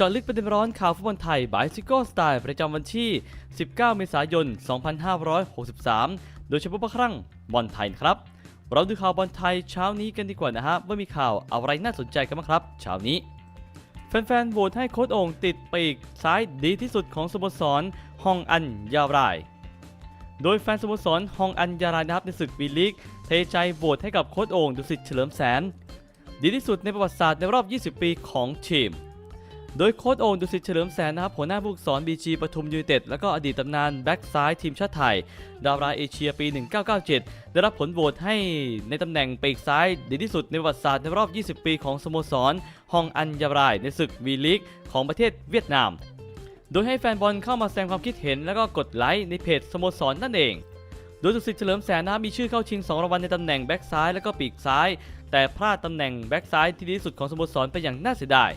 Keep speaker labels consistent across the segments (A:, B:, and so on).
A: จาะลึกประเด็นร้อนข่าวฟุตบอลไทยบายซิโก้สไตล์ประจำวันที่ 19 เมษายน 2563 โดยเฉพาะครั้งบอลไทยครับ เราดูข่าวบอลไทยเช้านี้กันดีกว่านะฮะว่ามีข่าวอะไรน่าสนใจกันบ้างครับ เช้านี้ แฟนๆโหวตให้โค้ดองติดปีกซ้ายดีที่สุดของสโมสรฮองอันยาราย โดยแฟนสโมสรฮองอันยารายนะครับในศึกวีลีกเทใจโหวตให้กับโค้ดองดุสิตเฉลิมแสน ดีที่สุดในประวัติศาสตร์ในรอบ 20 ปีของทีม โดยโค้ดโอ่งดุสิตเฉลิมแสนนะครับหัวหน้าผู้ฝึกสอนบีจีปทุมยูเต็ดแล้วก็อดีตตำนานแบ็กซ้ายทีมชาติไทย ดาวราเอเชียปี 1997 ได้รับผลโหวตให้ในตำแหน่งปีกซ้ายดีที่สุดในประวัติศาสตร์ในรอบ 20 ปีของสโมสรฮองอันยารายในศึกวีลีกของประเทศเวียดนาม โดยให้แฟนบอลเข้ามาแสดงความคิดเห็น แล้วก็กดไลค์ในเพจสโมสรนั่นเอง โดยดุสิตเฉลิมแสนนะครับมีชื่อเข้าชิง2รางวัลในตำแหน่งแบ็กซ้ายแล้วก็ปีกซ้าย แต่พลาดตำแหน่งแบ็กซ้ายที่ดีที่สุดของสโมสรไปอย่างน่าเสียดาย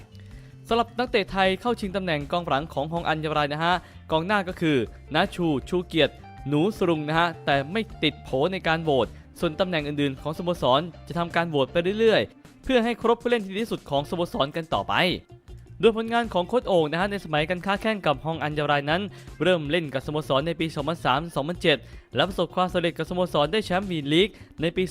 A: สำหรับนักเตะไทยเข้าชิงตำแหน่งกองหลังของฮองอันยารายนะฮะกองหน้าก็คือนาชูชูเกียรติ หนูสรุงนะฮะแต่ไม่ติดโผในการโหวตส่วนตำแหน่งอื่นๆ ของสโมสรจะทำการโหวตไปเรื่อยๆ เพื่อให้ครบผู้เล่นที่ดีที่สุดของสโมสรกันต่อไป โดยผลงานของโค้ชโอ่งนะฮะในสมัยการค้าแข่งกับฮองอันยารายนั้น เริ่มเล่นกับสโมสรในปี 2003-2007 และประสบความสำเร็จกับสโมสรได้แชมป์วีลีกในปี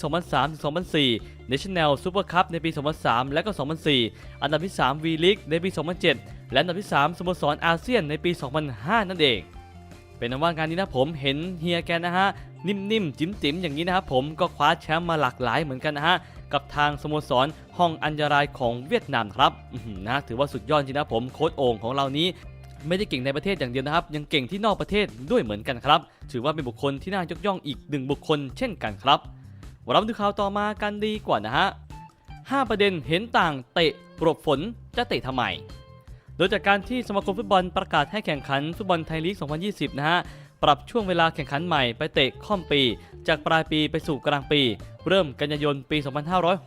A: 2003-2004 National Super Cup ในปี 2003 และก็ 2004 อันดับที่3 V League ในปี 2007 และอันดับที่ 3สโมสรอาเซียนในปี 2005 นั่นเองเป็นนว่างานนี้นะผมเห็นเฮียแกนะฮะ นิ่มๆ จิ้มๆ อย่างนี้นะครับผมก็คว้าแชมป์มาหลากหลายเหมือนกันนะฮะ กับทางสโมสรห้องอัญญารายของเวียดนามครับนะถือว่าสุดยอดจริงนะผมโค้ชโอ่งของเรานี้ไม่ได้เก่งในประเทศอย่างเดียวนะครับ ยังเก่งที่นอกประเทศด้วยเหมือนกันครับ ถือว่าเป็นบุคคลที่น่ายกย่องอีกหนึ่งบุคคลเช่นกันครับเรามาดูข่าวต่อมากันดีกว่านะฮะ 5 ประเด็นเห็นต่างเตะปลบฝนจะเตะทำไม โดยจากการที่สมาคมฟุตบอลประกาศให้แข่งขันฟุตบอลไทยลีก 2020 นะฮะ ปรับช่วงเวลาแข่งขันใหม่ไปเตะค่อมปี จากปลายปีไปสู่กลางปี เริ่มกันยายนปี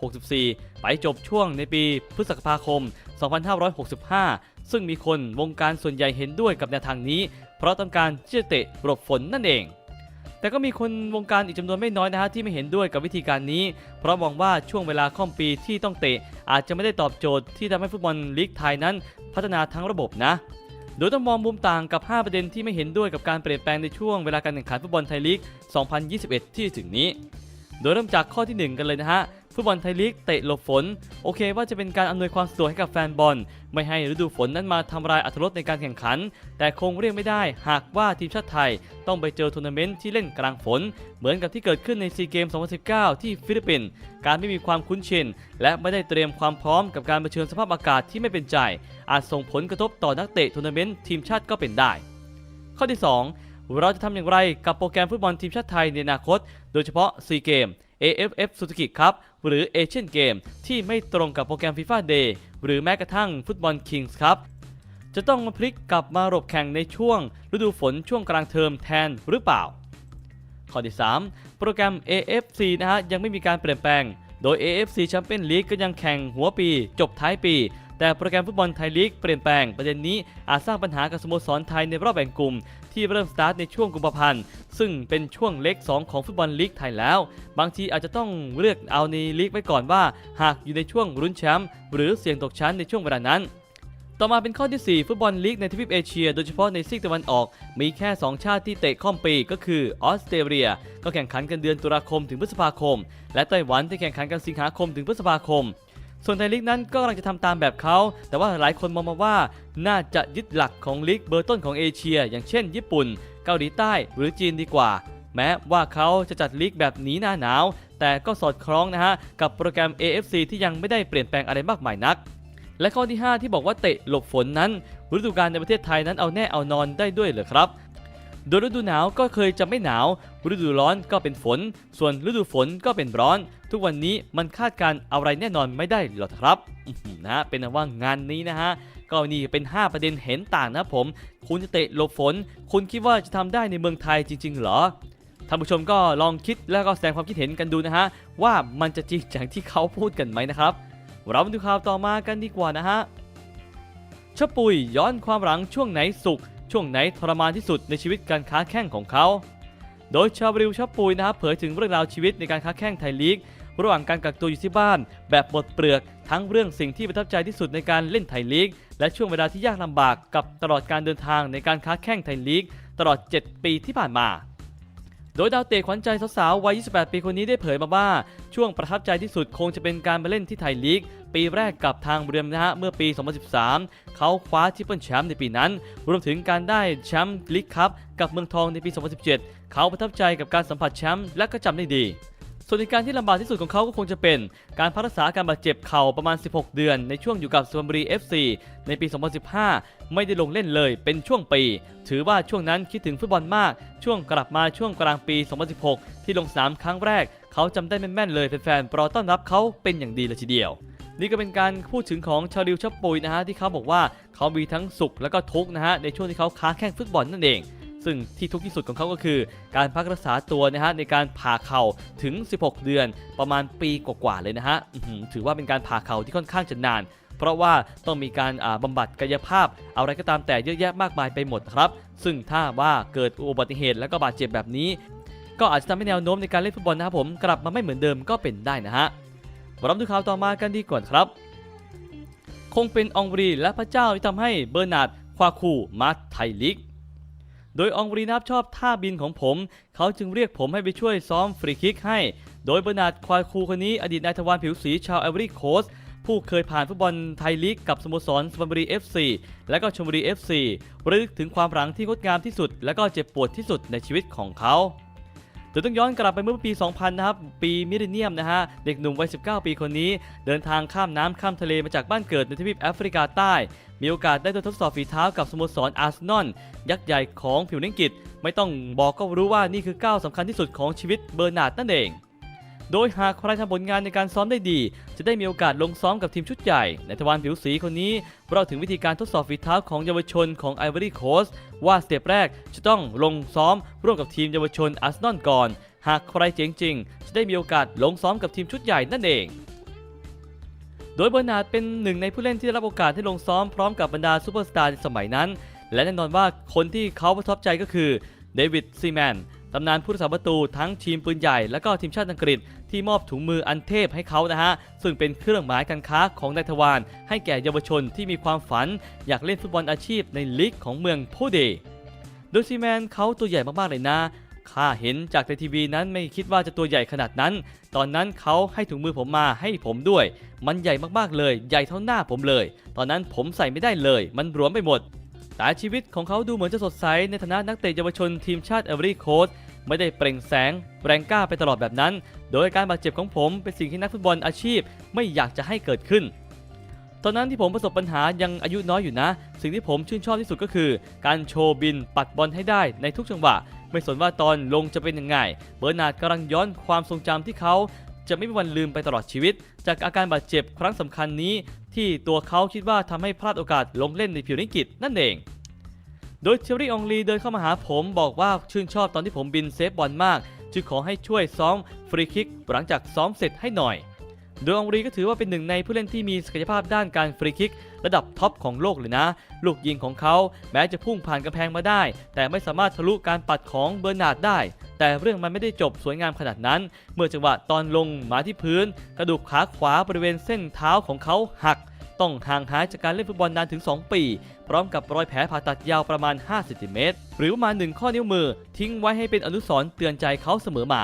A: 2564 ไปจบช่วงในปีพฤษภาคม 2565 ซึ่งมีคนวงการส่วนใหญ่เห็นด้วยกับแนวทางนี้ เพราะต้องการที่จะเตะหลบฝนนั่นเองแต่ก็มีคนวงการอีกจำนวนไม่น้อยนะฮะที่ไม่เห็นด้วยกับวิธีการนี้ เพราะมองว่าช่วงเวลาค่อมปีที่ต้องเตะ อาจจะไม่ได้ตอบโจทย์ที่ทำให้ฟุตบอลลีกไทยนั้น พัฒนาทั้งระบบนะ โดยต้องมองมุมต่างกับ 5 ประเด็นที่ไม่เห็นด้วยกับการเปลี่ยนแปลงในช่วงเวลาการแข่งขันฟุตบอลไทยลีก 2021 ที่ถึงนี้ โดยเริ่มจากข้อทีหนึ่1 กันเลยนะฮะ ฟุตบอลไทยลีกเตะหลบฝน โอเคว่าจะเป็นการอำนวยความสะดวกให้กับแฟนบอล ไม่ให้ฤดูฝนนั้นมาทำลายอรรถรสในการแข่งขัน แต่คงเรียกไม่ได้ หากว่าทีมชาติไทย ต้องไปเจอทัวร์นาเมนต์ที่เล่นกลางฝน เหมือนกับที่เกิดขึ้นในซีเกม 2019 ที่ฟิลิปปินส์การไม่มีความคุ้นชิน และไม่ได้เตรียมความพร้อมกับการเผชิญสภาพอากาศที่ไม่เป็นใจ อาจส่งผลกระทบต่อนักเตะทัวร์นาเมนต์ทีมชาติก็เป็นได้ ข้อที่ 2เราจะทำอย่างไรกับโปรแกรมฟุตบอลทีมชาติไทยในอนาคต โดยเฉพาะซีเกม AFF Suzuki Cup หรือเอเชียนเกมที่ไม่ตรงกับโปรแกรม FIFA Day หรือแม้กระทั่งฟุตบอล Kings Cup จะต้องมาพลิกกลับมารบบแข่งในช่วง ฤดูฝนช่วงกลางเทอมแทนหรือเปล่า ข้อที่ 3 โปรแกรม AFC นะฮะยังไม่มีการเปลี่ยนแปลง โดย AFC Champions League ก็ยังแข่งหัวปี จบท้ายปี แต่โปรแกรมฟุตบอลไทยลีกเปลี่ยนแปลงประเด็นนี้อาจสร้างปัญหากับสโมสรไทยในรอบแบ่งกลุ่ม ที่เริ่มสตาร์ทในช่วงกุมภาพันธ์ ซึ่งเป็นช่วงเล็ก 2 ของฟุตบอลลีกไทยแล้ว บางทีอาจจะต้องเลือกเอาในลีกไว้ก่อนว่า หากอยู่ในช่วงรุ้นแชมป์หรือเสี่ยงตกชั้นในช่วงเวลานั้นต่อมาเป็นข้อที่ 4 ฟุตบอลลีกในทวีปเอเชีย โดยเฉพาะในซีกตะวันออก มีแค่ 2 ชาติที่เตะข้อมปีก็คือออสเตรเลีย ก็แข่งขันกันเดือนตุลาคมถึงพฤษภาคม และไต้หวันที่แข่งขันกันสิงหาคมถึงพฤษภาคม ส่วนไทยลีกนั้นก็กำลังจะทำตามแบบเขา แต่ว่าหลายคนมองมาว่าน่าจะยึดหลักของลีกเบอร์ต้นของเอเชีย อย่างเช่น ญี่ปุ่น เกาหลีใต้หรือจีนดีกว่า แม้ว่าเขาจะจัดลีกแบบหนีหน้าหนาว แต่ก็สอดคล้องนะฮะกับโปรแกรม AFC ที่ยังไม่ได้เปลี่ยนแปลงอะไรมากมายนัก และข้อที่ 5 ที่บอกว่าเตะหลบฝนนั้นฤดูกาลในประเทศไทยนั้นเอาแน่เอานอนได้ด้วยเหรอครับโดยฤดูหนาวก็เคยจะไม่หนาว ฤดูร้อนก็เป็นฝน ส่วนฤดูฝนก็เป็นร้อน ทุกวันนี้มันคาดการอะไรแน่นอนไม่ได้หรอกครับนะเป็นว่างานนี้นะฮะก็นี่เป็น 5 ประเด็นเห็นต่างนะผม คุณจะเตะหลบฝน คุณคิดว่าจะทำได้ในเมืองไทยจริง ๆ เหรอท่านผู้ชมก็ลองคิดแล้วก็แสดงความคิดเห็นกันดูนะฮะ ว่ามันจะจริงอย่างที่เขาพูดกันไหมนะครับ เรามาดูข่าวต่อมากันดีกว่านะฮะชปุยย้อนความหลังช่วงไหนสุข ช่วงไหนทรมานที่สุดในชีวิตการค้าแข่งของเขา โดยชาวบริวชปุยนะครับเผยถึงเรื่องราวชีวิตในการค้าแข่งไทยลีก ระหว่างการกักตัวอยู่ที่บ้าน แบบบทเปลือก ทั้งเรื่องสิ่งที่ประทับใจที่สุดในการเล่นไทยลีก และช่วงเวลาที่ยากลำบากกับตลอดการเดินทางในการค้าแข่งไทยลีก ตลอด 7 ปีที่ผ่านมา โดยดาวเตะขวัญใจสาวๆวัย 28 ปีคนนี้ได้เผยมาว่า ช่วงประทับใจที่สุดคงจะเป็นการมาเล่นที่ไทยลีกปีแรกกับทางเรียมนะฮะเมื่อปี 2013 เขาคว้าทิปเปิลแชมป์ในปีนั้น รวมถึงการได้แชมป์ลีกคัพกับเมืองทองในปี 2017 เขาประทับใจกับการสัมผัสแชมป์และก็จำได้ดี ส่วนในการที่ลำบากที่สุดของเขาก็คงจะเป็น การพักรักษาอาการบาดเจ็บเข่าประมาณ 16 เดือน ในช่วงอยู่กับสุพรรณบุรี FC ในปี 2015 ไม่ได้ลงเล่นเลยเป็นช่วงปี ถือว่าช่วงนั้นคิดถึงฟุตบอลมาก ช่วงกลับมาช่วงกลางปี 2016 ที่ลงสนามครั้งแรก เขาจำได้แม่นๆเลยแฟนๆรอต้อนรับเขาเป็นอย่างดีเลยทีเดียวนี่ก็เป็นการพูดถึงของชาลิวชับปุยนะฮะที่เขาบอกว่าเขามีทั้งสุขและก็ทุกข์นะฮะในช่วงที่เขาค้าแข่งฟุตบอลนั่นเอง ซึ่งที่ทุกข์ที่สุดของเขาก็คือ การพักรักษาตัวนะฮะในการผ่าเข่าถึง 16 เดือนประมาณปีกว่าๆเลยนะฮะถือว่าเป็นการผ่าเข่าที่ค่อนข้างจะนานเพราะว่าต้องมีการอ่าบำบัดกายภาพ อะไรก็ตามแต่เยอะแยะมากมายไปหมดครับ ซึ่งถ้าว่าเกิดอุบัติเหตุและก็บาดเจ็บแบบนี้ ก็อาจจะทำให้แนวโน้มในการเล่นฟุตบอลนะครับผมกลับมาไม่เหมือนเดิมก็เป็นได้นะฮะมารับดูข่าวต่อมากันดีก่อนครับ คงเป็นองบรีและพระเจ้าที่ทำให้เบอร์นาร์ดควาคูมาไทยลีก โดยองบรีนับชอบท่าบินของผม เขาจึงเรียกผมให้ไปช่วยซ้อมฟรีคิกให้ โดยบอร์นาดควาคูคนนี้อดีตนายทวารผิวสีชาวแอวอรี่โคสผู้เคยผ่านฟุตบอลไทยลีกกับสโมสรสุพรรณบุรี FC และก็ชลบุรี FC ระลึกถึงความหลังที่งดงามที่สุด และก็เจ็บปวดที่สุดในชีวิตของเขา โดยต้องย้อนกลับไปเมื่อปี 2000 นะครับ ปีมิเรเนียมนะฮะ เด็กหนุ่มวัย 19 ปีคนนี้ เดินทางข้ามน้ำข้ามทะเลมาจากบ้านเกิดในทวีปแอฟริกาใต้ มีโอกาสได้ทดสอบฝีเท้ากับสโมสรอาร์เซนอลยักษ์ใหญ่ของผิวนังกฤษไม่ต้องบอกก็รู้ว่านี่คือก้าวสำคัญที่สุดของชีวิตเบอร์นาร์ดนั่นเอง โดยหากใครทำผลงานในการซ้อมได้ดี จะได้มีโอกาสลงซ้อมกับทีมชุดใหญ่ ในทวารผิวสีคนนี้เราถึงวิธีการทดสอบฝีเท้าของเยาวชนของไอวอรี่โคสว่าสเต็ปแรกจะต้องลงซ้อมร่วมกับทีมเยาวชนอาร์เซนอลก่อน หากใครเจ๋งจริง จะได้มีโอกาสลงซ้อมกับทีมชุดใหญ่นั่นเองโดยเบอร์นาร์ดเป็นหนึ่งในผู้เล่นที่ได้รับโอกาสให้ลงซ้อมพร้อมกับบรรดาซูเปอร์สตาร์ในสมัยนั้น และแน่นอนว่าคนที่เขาประทับใจก็คือเดวิดซีแมน ตำนานผู้รักษาประตูทั้งทีมปืนใหญ่และก็ทีมชาติอังกฤษ ที่มอบถุงมืออันเทพให้เขานะฮะ ซึ่งเป็นเครื่องหมายการค้าของนายทวารให้แก่เยาวชนที่มีความฝัน อยากเล่นฟุตบอลอาชีพในลีกของเมืองโพเดโดยซีแมนเขาตัวใหญ่มากๆเลยนะข้าเห็นจากในทีวีนั้นไม่คิดว่าจะตัวใหญ่ขนาดนั้น ตอนนั้นเขาให้ถุงมือผมมาให้ผมด้วย มันใหญ่มากๆเลย ใหญ่เท่าหน้าผมเลย ตอนนั้นผมใส่ไม่ได้เลย มันหลวมไปหมด แต่ชีวิตของเขาดูเหมือนจะสดใสในฐานะนักเตะเยาวชนทีมชาติเอเวอรี่โคสไม่ได้เปล่งแสงแรงกล้าไปตลอดแบบนั้น โดยการบาดเจ็บของผมเป็นสิ่งที่นักฟุตบอลอาชีพไม่อยากจะให้เกิดขึ้น ตอนนั้นที่ผมประสบปัญหายังอายุน้อยอยู่นะ สิ่งที่ผมชื่นชอบที่สุดก็คือ การโชว์บินปัดบอลให้ได้ในทุกจังหวะ ไม่สนว่าตอนลงจะเป็นยังไง เบอร์นาร์ดกำลังย้อนความทรงจำที่เขาจะไม่มีวันลืมไปตลอดชีวิต จากอาการบาดเจ็บครั้งสำคัญนี้ ที่ตัวเขาคิดว่าทำให้พลาดโอกาสลงเล่นในผิวนิกิจนั่นเอง โดยเทอรี่องลีเดินเข้ามาหาผมบอกว่าชื่นชอบตอนที่ผมบินเซฟบอลมาก จึงขอให้ช่วยซ้อมฟรีคิกหลังจากซ้อมเสร็จให้หน่อย โดยองรีก็ถือว่าเป็นหนึ่งในผู้เล่นที่มีศักยภาพด้านการฟรีคิก ระดับท็อปของโลกเลยนะ ลูกยิงของเขาแม้จะพุ่งผ่านกำแพงมาได้ แต่ไม่สามารถทะลุการปัดของเบอร์นาร์ดได้ แต่เรื่องมันไม่ได้จบสวยงามขนาดนั้น เมื่อจังหวะตอนลงมาที่พื้น กระดูกขาขวาบริเวณเส้นเท้าของเขาหัก ต้องห่างหายจากการเล่นฟุตบอลนานถึง 2 ปี พร้อมกับรอยแผลผ่าตัดยาวประมาณ5เซนติเมตรหรือประมาณ1ข้อนิ้วมือ ทิ้งไว้ให้เป็นอนุสรณ์เตือนใจเขาเสมอมา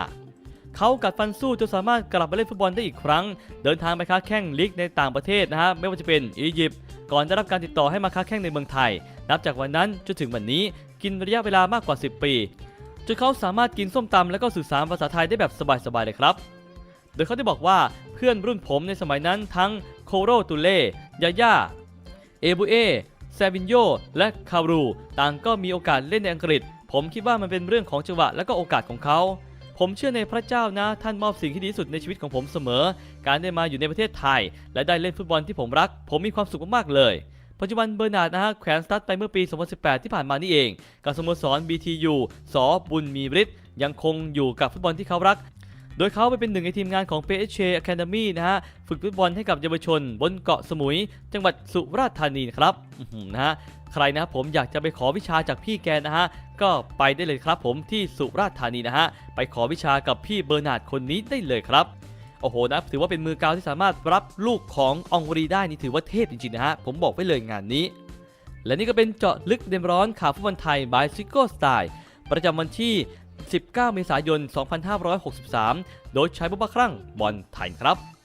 A: เขากัดฟันสู้จนสามารถกลับมาเล่นฟุตบอลได้อีกครั้ง เดินทางไปค้าแข่งลีกในต่างประเทศนะฮะไม่ว่าจะเป็นอียิปต์ก่อนได้รับการติดต่อให้มาค้าแข่งในเมืองไทย นับจากวันนั้นจนถึงวันนี้กินระยะเวลามากกว่า 10 ปีจนเขาสามารถกินส้มตำและก็สื่อสารภาษาไทยได้แบบสบายๆเลยครับ โดยเขาได้บอกว่าเพื่อนรุ่นผมในสมัยนั้นทั้ง โคโรตุเล่ยาย่าเอบูเอแซวินโยและคารู ต่างก็มีโอกาสเล่นในอังกฤษ ผมคิดว่ามันเป็นเรื่องของจังหวะและก็โอกาสของเขา ผมเชื่อในพระเจ้านะ ท่านมอบสิ่งที่ดีสุดในชีวิตของผมเสมอ การได้มาอยู่ในประเทศไทย และได้เล่นฟุตบอลที่ผมรัก ผมมีความสุขมากๆเลยปัจจุบันเบอร์นาร์ดนะฮะแขวนสตั๊ดไปเมื่อปี 2018 ที่ผ่านมานี่เอง กับสโมสร BTU สอบุญมีฤทธิ์ยังคงอยู่กับฟุตบอลที่เขารัก โดยเขาไปเป็นหนึ่งในทีมงานของ PSH Academy นะฮะ ฝึกฟุตบอลให้กับเยาวชน บนเกาะสมุย จังหวัดสุราษฎร์ธานีครับนะฮะ ใครนะผมอยากจะไปขอวิชาจากพี่แกนะฮะ ก็ไปได้เลยครับผมที่สุราษฎร์ธานีนะฮะ ไปขอวิชากับพี่เบอร์นาร์ดคนนี้ได้เลยครับโอ้โหนะถือว่าเป็นมือกาวที่สามารถรับลูกขององวรีได้นี่ถือว่าเทพจริงๆนะฮะ ผมบอกไว้เลยงานนี้ และนี่ก็เป็นเจาะลึกเดมร้อนข่าวฟุตบอลไทยบายซิโก้สไตล์ประจำวันที่ 19 เมษายน 2563 โดยใช้บุบะครั่งบอลไทยครับ